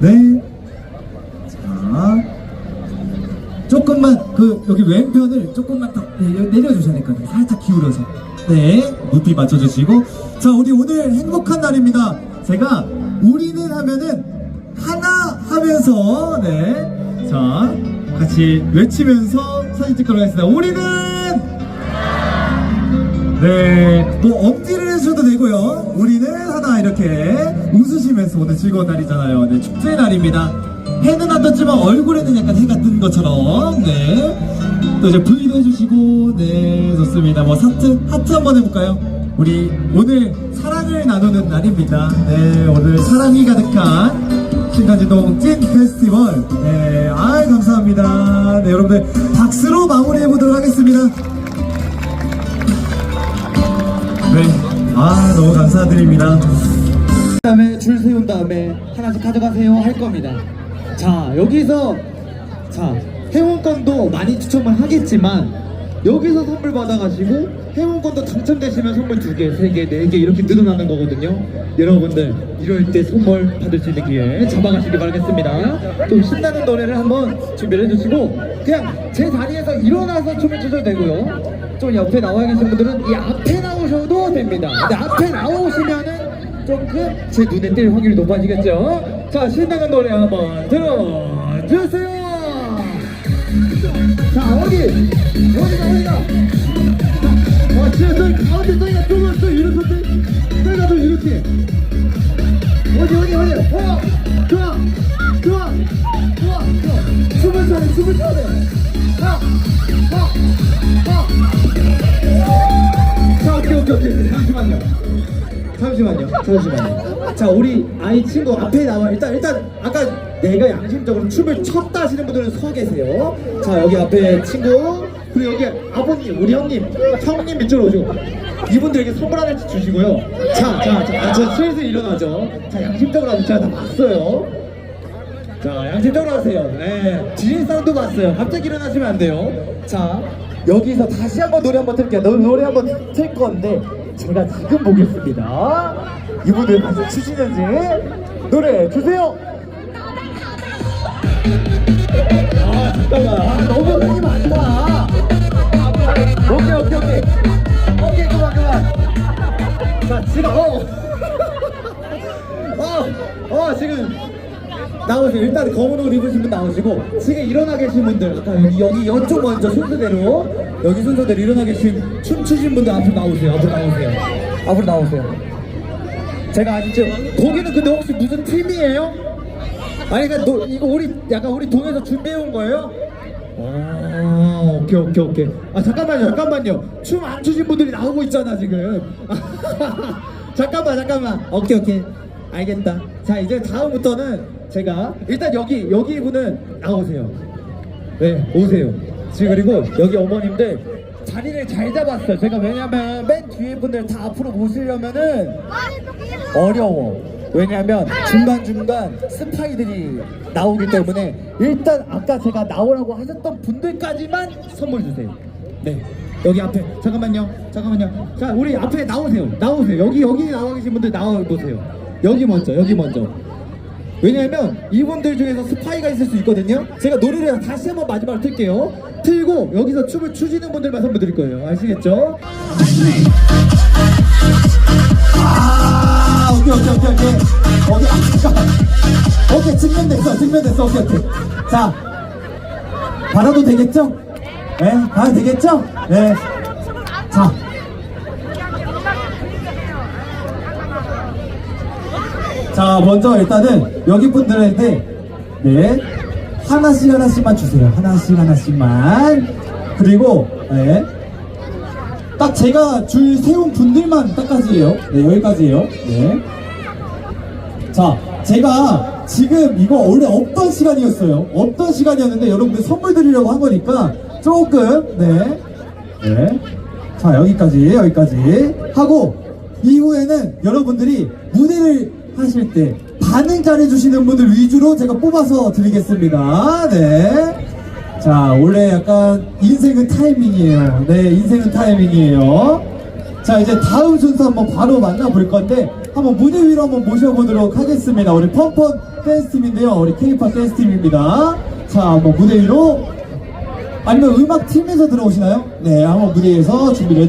네. 자. 조금만 그 여기 왼편을 조금만 더 내- 내려 주셔야 될 것 같아요. 살짝 기울여서. 네, 높이 맞춰 주시고. 자, 우리 오늘 행복한 날입니다. 제가 우리는 하면은 하나 하면서 네, 자 같이 외치면서 사진 찍도록 하겠습니다. 우리는 네, 뭐 엄지를 해주셔도 되고요. 우리는 하나 이렇게 웃으시면서 오늘 즐거운 날이잖아요. 네, 축제의 날입니다. 해는 안 떴지만 얼굴에는 약간 해가 뜬 것처럼, 네. 또 이제 V도 해주시고, 네, 좋습니다. 뭐 하트, 하트 한번 해볼까요? 우리 오늘 사랑을 나누는 날입니다. 네, 오늘 사랑이 가득한 신간지동 찐 페스티벌. 네, 아 감사합니다. 네, 여러분들 박수로 마무리해 보도록 하겠습니다. 아, 너무 감사드립니다. 다음에 줄 세운 다음에 하나씩 가져가세요 할 겁니다. 자 여기서 자 회원권도 많이 추첨을 하겠지만 여기서 선물 받아가시고 회원권도 당첨되시면 선물 두 개, 세 개, 네 개 이렇게 늘어나는 거거든요. 여러분들 이럴 때 선물 받을 수 있는 기회 잡아가시기 바라겠습니다. 좀 신나는 노래를 한번 준비를 해주시고 그냥 제 자리에서 일어나서 춤을 추셔도 되고요. 좀 옆에 나와 계신 분들은 이 앞에 나오셔도 됩니다. 근데 앞에 나오시면은 조금 제 눈에 띌 확률이 높아지겠죠? 자, 신나는 노래 한번 들어주세요! 자, 어디? 어디가, 어디가? 어, 진짜 가운데 저기가 조금 더 이렇게, 저기가 더 이렇게. 어디, 어디, 어디? 어, 잠시만요. 잠시만요. 잠시만요. 자, 우리 아이 친구 앞에 나와. 일단 일단 아까 내가 양심적으로 춤을 췄다 하시는 분들은 서 계세요. 자, 여기 앞에 친구 그리고 여기 아버님, 우리 형님, 형님 이쪽으로 오시고 이분들에게 선물 하나씩 주시고요. 자, 자, 자, 아, 저 슬슬 일어나죠. 자, 양심적으로 하세요. 제가 다 봤어요. 자, 양심적으로 하세요. 네. 지인상도 봤어요. 갑자기 일어나시면 안 돼요. 자, 여기서 다시 한번 노래 한번 틀게요. 노, 노래 한번 틀 건데, 제가 지금 보겠습니다. 이분들 같이 추시는지. 노래 주세요! 아, 잠깐만. 아, 너무 흔이 많다. 오케이, 오케이, 오케이. 오케이, 그만, 그만. 자, 지금, 어. 어, 어, 지금. 나오세요. 일단 검은 옷 입으신 분 나오시고 지금 일어나 계신 분들 여기 여기 이쪽 먼저 순서대로 여기 순서대로 일어나 계신 춤추신 분들 앞으로 나오세요. 앞으로 나오세요. 앞으로 나오세요. 제가 아직 지금 거기는 근데 혹시 무슨 팀이에요? 아니 그러니까 노, 이거 우리 약간 우리 동에서 준비해 온 거예요? 아 오케이 오케이 오케이 아 잠깐만요 잠깐만요 춤 안 추신 분들이 나오고 있잖아 지금 잠깐만 잠깐만 오케이 오케이 알겠다 자 이제 다음부터는 제가 일단 여기 여기 분은 나오세요 네 오세요 지금 그리고 여기 어머님들 자리를 잘 잡았어요 제가 왜냐면 맨 뒤에 분들 다 앞으로 모시려면은 어려워. 왜냐하면 중간중간 스파이들이 나오기 때문에 일단 아까 제가 나오라고 하셨던 분들까지만 선물 주세요. 네. 여기 앞에 잠깐만요. 잠깐만요. 자, 우리 앞에 나오세요. 나오세요. 여기 여기 나와 계신 분들 나와 보세요. 여기 먼저. 여기 먼저. 왜냐하면 이분들 중에서 스파이가 있을 수 있거든요. 제가 노래를 다시 한번 마지막으로 틀게요. 틀고 여기서 춤을 추시는 분들만 선물 드릴 거예요. 아시겠죠? 아, 오케이, 오케이, 오케이, 오케이. 오케이, 아, 잠깐만. 오케이, 증명됐어, 증명됐어, 오케이, 오케이. 자, 받아도 되겠죠? 네, 받아도 되겠죠? 네. 자. 자, 먼저 일단은 여기 분들한테, 네. 하나씩 하나씩만 주세요. 하나씩 하나씩만. 그리고, 네. 딱 제가 줄 세운 분들만 딱까지예요. 네, 여기까지예요. 네. 자, 제가 지금 이거 원래 없던 시간이었어요. 없던 시간이었는데 여러분들 선물 드리려고 한 거니까 조금 네. 네. 자, 여기까지 여기까지 하고 이후에는 여러분들이 무대를 하실 때 반응 잘해주시는 분들 위주로 제가 뽑아서 드리겠습니다. 네. 자, 원래 약간 인생은 타이밍이에요. 네, 인생은 타이밍이에요. 자, 이제 다음 순서 한번 바로 만나볼 건데, 한번 무대 위로 한번 모셔보도록 하겠습니다. 우리 펀펀 댄스팀인데요. 우리 K-팝 댄스팀입니다. 자, 한번 무대 위로 아니면 음악 팀에서 들어오시나요? 네, 한번 무대 위에서 준비를 해주